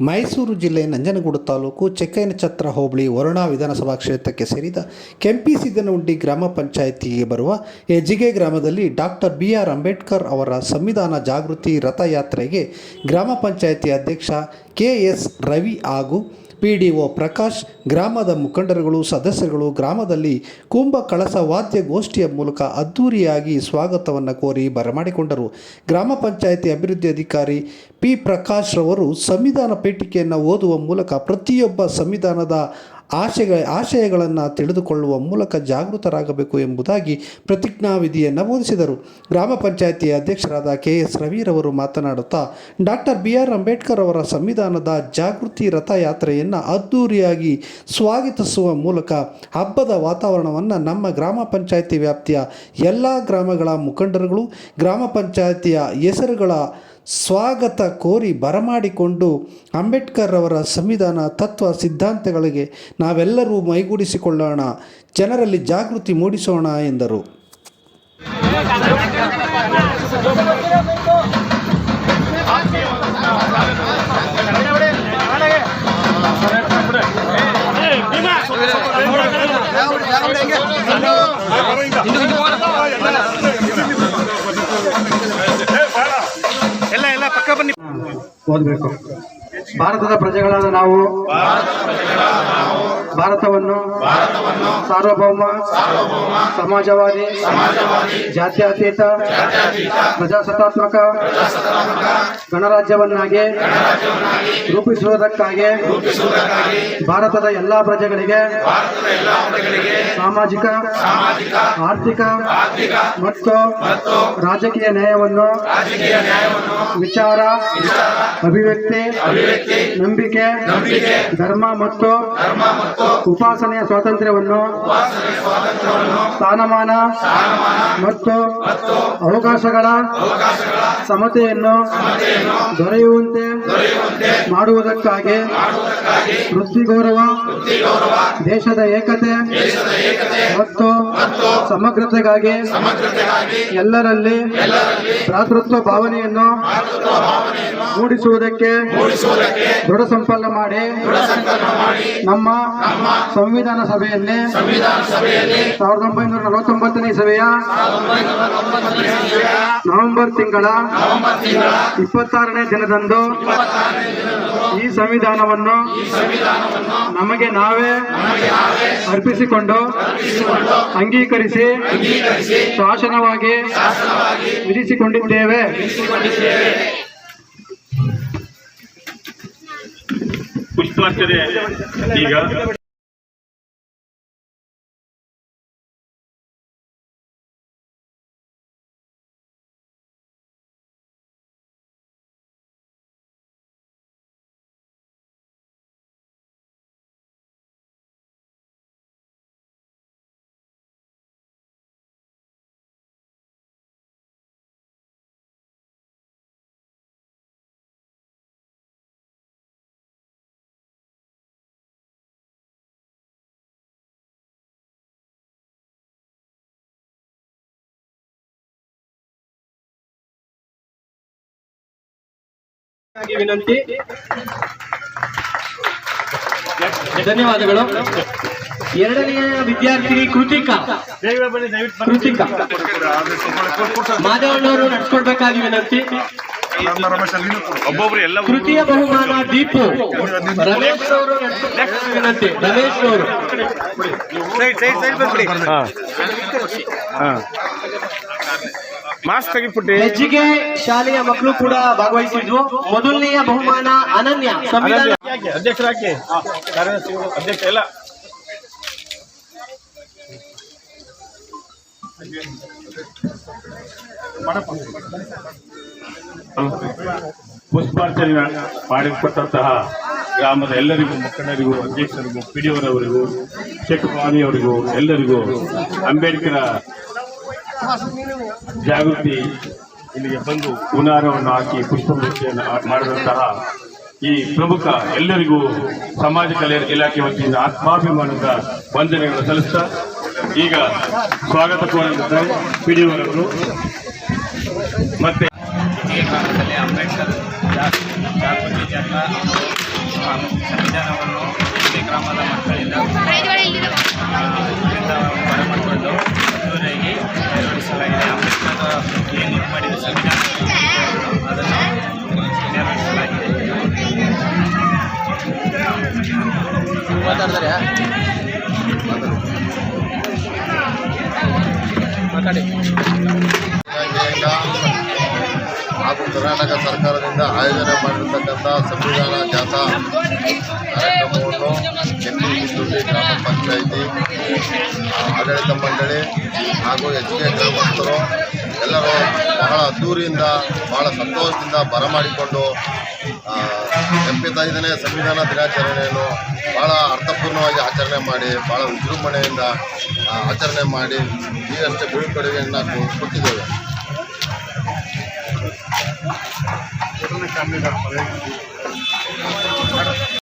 ಮೈಸೂರು ಜಿಲ್ಲೆ ನಂಜನಗೂಡು ತಾಲೂಕು ಚೆಕ್ಕೈನಛತ್ರ ಹೋಬಳಿ ವರುಣಾ ವಿಧಾನಸಭಾ ಕ್ಷೇತ್ರಕ್ಕೆ ಸೇರಿದ ಕೆಂಪಿಸಿದನಹುಂಡಿ ಗ್ರಾಮ ಪಂಚಾಯಿತಿಗೆ ಬರುವ ಹೆಜ್ಜಿಗೆ ಗ್ರಾಮದಲ್ಲಿ ಡಾಕ್ಟರ್ ಬಿ ಆರ್ ಅಂಬೇಡ್ಕರ್ ಅವರ ಸಂವಿಧಾನ ಜಾಗೃತಿ ರಥಯಾತ್ರೆಗೆ ಗ್ರಾಮ ಪಂಚಾಯಿತಿ ಅಧ್ಯಕ್ಷ ಕೆ ಎಸ್ ರವಿ ಹಾಗೂ ಪಿ ಡಿ ಒ ಪ್ರಕಾಶ್, ಗ್ರಾಮದ ಮುಖಂಡರುಗಳು, ಸದಸ್ಯರುಗಳು, ಗ್ರಾಮದಲ್ಲಿ ಕುಂಭ ಕಳಸ ವಾದ್ಯ ಗೋಷ್ಠಿಯ ಮೂಲಕ ಅದ್ಧೂರಿಯಾಗಿ ಸ್ವಾಗತವನ್ನು ಕೋರಿ ಬರಮಾಡಿಕೊಂಡರು. ಗ್ರಾಮ ಪಂಚಾಯಿತಿ ಅಭಿವೃದ್ಧಿ ಅಧಿಕಾರಿ ಪಿ ಪ್ರಕಾಶ್ ರವರು ಸಂವಿಧಾನ ಪೀಠಿಕೆಯನ್ನು ಓದುವ ಮೂಲಕ ಪ್ರತಿಯೊಬ್ಬ ಸಂವಿಧಾನದ ಆಶಯ ಆಶಯಗಳನ್ನು ತಿಳಿದುಕೊಳ್ಳುವ ಮೂಲಕ ಜಾಗೃತರಾಗಬೇಕು ಎಂಬುದಾಗಿ ಪ್ರತಿಜ್ಞಾವಿಧಿಯನ್ನು ಬೋಧಿಸಿದರು. ಗ್ರಾಮ ಪಂಚಾಯಿತಿ ಅಧ್ಯಕ್ಷರಾದ ಕೆ ಎಸ್ ರವಿರವರು ಮಾತನಾಡುತ್ತಾ, ಡಾಕ್ಟರ್ ಬಿ ಆರ್ ಅಂಬೇಡ್ಕರ್ ಅವರ ಸಂವಿಧಾನದ ಜಾಗೃತಿ ರಥಯಾತ್ರೆಯನ್ನು ಅದ್ಧೂರಿಯಾಗಿ ಸ್ವಾಗತಿಸುವ ಮೂಲಕ ಹಬ್ಬದ ವಾತಾವರಣವನ್ನು ನಮ್ಮ ಗ್ರಾಮ ಪಂಚಾಯಿತಿ ವ್ಯಾಪ್ತಿಯ ಎಲ್ಲ ಗ್ರಾಮಗಳ ಮುಖಂಡರುಗಳು, ಗ್ರಾಮ ಪಂಚಾಯಿತಿಯ ಹೆಸರುಗಳ ಸ್ವಾಗತ ಕೋರಿ ಬರಮಾಡಿಕೊಂಡು ಅಂಬೇಡ್ಕರ್ ಅವರ ಸಂವಿಧಾನ ತತ್ವ ಸಿದ್ಧಾಂತಗಳಿಗೆ ನಾವೆಲ್ಲರೂ ಮೈಗೂಡಿಸಿಕೊಳ್ಳೋಣ ಜನರಲ್ಲಿ ಜಾಗೃತಿ ಮೂಡಿಸೋಣ ಎಂದರು. ಓದಬೇಕು. ಭಾರತದ ಪ್ರಜೆಗಳಾದ ನಾವು ಭಾರತವನ್ನು ಸಾರ್ವಭೌಮ ಸಮಾಜವಾದಿ ಜಾತ್ಯತೀತ ಪ್ರಜಾಸತ್ತಾತ್ಮಕ ಗಣರಾಜ್ಯವನ್ನಾಗಿ ರೂಪಿಸುವುದಕ್ಕಾಗಿ ಭಾರತದ ಎಲ್ಲಾ ಪ್ರಜೆಗಳಿಗೆ ಸಾಮಾಜಿಕ ಆರ್ಥಿಕ ಮತ್ತು ರಾಜಕೀಯ ನ್ಯಾಯವನ್ನು ವಿಚಾರ ಅಭಿವ್ಯಕ್ತಿ ನಂಬಿಕೆ ಧರ್ಮ ಮತ್ತು ಉಪಾಸನೆಯ ಸ್ವಾತಂತ್ರ್ಯವನ್ನು ಸ್ಥಾನಮಾನ ಮತ್ತು ಅವಕಾಶಗಳ ಸಮತೆಯನ್ನು ದೊರೆಯುವಂತೆ ಮಾಡುವುದಕ್ಕಾಗಿ ವೃತ್ತಿ ಗೌರವ ದೇಶದ ಏಕತೆ ಮತ್ತು ಸಮಗ್ರತೆಗಾಗಿ ಎಲ್ಲರಲ್ಲಿ ಭ್ರಾತೃತ್ವ ಭಾವನೆಯನ್ನು ಮೂಡಿಸುವುದಕ್ಕೆ ದೃಢ ಸಂಪನ್ನ ಮಾಡಿ ನಮ್ಮ ಸಂವಿಧಾನ ಸಭೆಯಲ್ಲಿ ಸಾವಿರದ ಒಂಬೈನೂರ ನಲವತ್ತೊಂಬತ್ತನೇ ಸಭೆಯ ನವೆಂಬರ್ ತಿಂಗಳ ಇಪ್ಪತ್ತಾರನೇ ದಿನದಂದು ಈ ಸಂವಿಧಾನವನ್ನು ನಮಗೆ ನಾವೇ ಅರ್ಪಿಸಿಕೊಂಡು ಅಂಗೀಕರಿಸಿ ಶಾಸನವಾಗಿ ವಿಧಿಸಿಕೊಂಡಿದ್ದೇವೆ. ಪುಷ್ಪಾರ್ಚನೆ ಈಗ ವಿನಂತಿ. ಧನ್ಯವಾದಗಳು. ಎರಡನೆಯ ವಿದ್ಯಾರ್ಥಿನಿ ಕೃತಿಕಾ. ಕೃತಿಕಾ. ಮಾದೇವಣ್ಣವರು ನಡ್ಸ್ಕೊಡ್ಬೇಕಾಗಿ ವಿನಂತಿ. ಒಬ್ಬೊಬ್ರು ಎಲ್ಲ ತೃತೀಯ ಬಹುಮಾನ ದೀಪು. ರಮೇಶ್ ಅವರು ವಿನಂತಿ. ರಮೇಶ್ ಅವರು ಮಾಸ್ಕ್ ತೆಗಿಬಿಟ್ಟಿ ಹೆಚ್ಚಿಗೆ ಶಾಲೆಯ ಮಕ್ಕಳು ಕೂಡ ಭಾಗವಹಿಸಿದ್ವು. ಮೊದಲನೆಯ ಬಹುಮಾನ ಅನನ್ಯ. ಸಂವಿಧಾನ ಅಧ್ಯಕ್ಷರಾಕಿ ಅಧ್ಯಕ್ಷ ಇಲ್ಲ. ಪುಷ್ಪಾರ್ಚನೆ ಮಾಡಿಕೊಟ್ಟಂತಹ ಗ್ರಾಮದ ಎಲ್ಲರಿಗೂ ಮುಖಂಡರಿಗೂ ಅಧ್ಯಕ್ಷರಿಗೂ ಪಿಡಿಯವರವರಿಗೂ ಶೇಖಪಾಣಿಯವರಿಗೂ ಎಲ್ಲರಿಗೂ ಅಂಬೇಡ್ಕರ ಜಾಗೃತಿ ಇಲ್ಲಿಗೆ ಬಂದು ಹುನಾರವನ್ನು ಹಾಕಿ ಪುಷ್ಪವೃಷ್ಟಿಯನ್ನು ಮಾಡಿದಂತಹ ಈ ಪ್ರಮುಖ ಎಲ್ಲರಿಗೂ ಸಮಾಜ ಕಲ್ಯಾಣ ಇಲಾಖೆ ವತಿಯಿಂದ ಆತ್ಮಾಭಿಮಾನದ ವಂದನೆಗಳನ್ನು ಸಲ್ಲಿಸ್ತಾ, ಈಗ ಸ್ವಾಗತ ಕೋರಿದ್ದಾರೆ ಪಿಡಿಯವರವರು ಮತ್ತೆ ಅಂಬೇಡ್ಕರ್ ಜಾಗೃತಿ ಸಂವಿಧಾನವನ್ನು ಗ್ರಾಮದ ಮಕ್ಕಳಿಂದ ಇಲಾಖೆಯಿಂದ ಹಾಗೂ ಕರ್ನಾಟಕ ಸರ್ಕಾರದಿಂದ ಆಯೋಜನೆ ಮಾಡಿರ್ತಕ್ಕಂಥ ಸಂವಿಧಾನ ಜಾಥಾ ಕಾರ್ಯಕ್ರಮವನ್ನು ಕೆಂಪಿ ಗ್ರಾಮ ಪಂಚಾಯಿತಿ, ಆಡಳಿತ ಮಂಡಳಿ ಹಾಗೂ ಎಚ್ ಕೆ ಗ್ರಾಮಸ್ಥರು ಎಲ್ಲರೂ ಬಹಳ ಅದ್ದೂರಿಯಿಂದ, ಬಹಳ ಸಂತೋಷದಿಂದ ಬರಮಾಡಿಕೊಂಡು ಎಪ್ಪತ್ತೈದನೇ ಸಂವಿಧಾನ ದಿನಾಚರಣೆಯನ್ನು ಬಹಳ ಅರ್ಥಪೂರ್ಣವಾಗಿ ಆಚರಣೆ ಮಾಡಿ, ಬಹಳ ವಿಜೃಂಭಣೆಯಿಂದ ಆಚರಣೆ ಮಾಡಿ ಈಗಷ್ಟೇ ಬೀಳ್ಕೊಡುಗೆಯನ್ನು ਉਹਨਾਂ ਨੇ ਕੰਮ ਹੀ ਕਰ ਪੜੇ